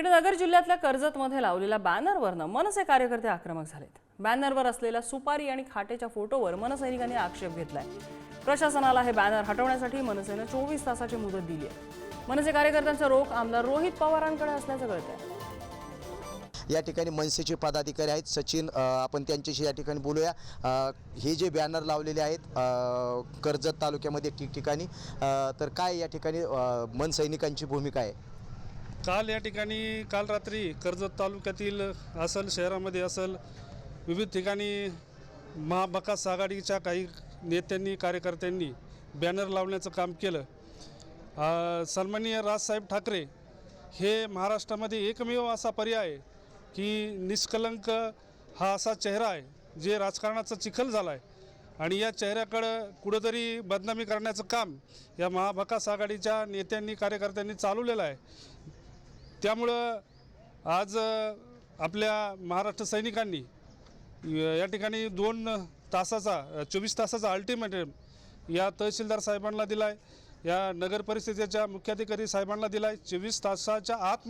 इकडे नगर जिल्ह्यातल्या कर्जतमध्ये लावलेल्या बॅनरवरनं मनसे कार्यकर्ते आक्रमक झालेत. बॅनरवर असलेल्या सुपारी आणि खाटेच्या फोटोवर मनसैनिकांनी आक्षेप घेतलाय. प्रशासनाला हे बॅनर हटवण्यासाठी मनसेनं चोवीस तासाची मुदत दिली आहे. मनसे कार्यकर्त्यांचा रोख आमदार रोहित पवारांकडे असल्याचं कळतंय. या ठिकाणी मनसेचे पदाधिकारी आहेत. सचिन आपण त्यांच्याशी या ठिकाणी बोलूया. हे जे बॅनर लावलेले आहेत कर्जत तालुक्यामध्ये ठिकठिकाणी तर काय या ठिकाणी मनसैनिकांची भूमिका आहे? काल या ठिकाणी काल रात्री कर्जत तालुक्यातील असल शहरामध्ये असल विविध ठिकाणी महाविकास आघाडीच्या काही नेत्यांनी कार्यकर्त्यांनी बॅनर लावण्याचं काम केलं. सन्माननीय राजसाहेब ठाकरे हे महाराष्ट्रामध्ये एकमेव असा पर्याय की निष्कलंक हा असा चेहरा आहे जे राजकारणाचा चिखल झाला आहे आणि या चेहऱ्याकडं कुठंतरी बदनामी करण्याचं काम या महाभकास आघाडीच्या नेत्यांनी कार्यकर्त्यांनी चालवलेलं आहे. त्यामुळं आज आपल्या महाराष्ट्र सैनिकांनी या ठिकाणी दोन तासाचा चोवीस तासाचा अल्टिमेटम या तहसीलदार साहेबांना दिला आहे या नगर परिषदेच्या मुख्याधिकारी साहेबांना दिला आहे चोवीस तासाच्या आत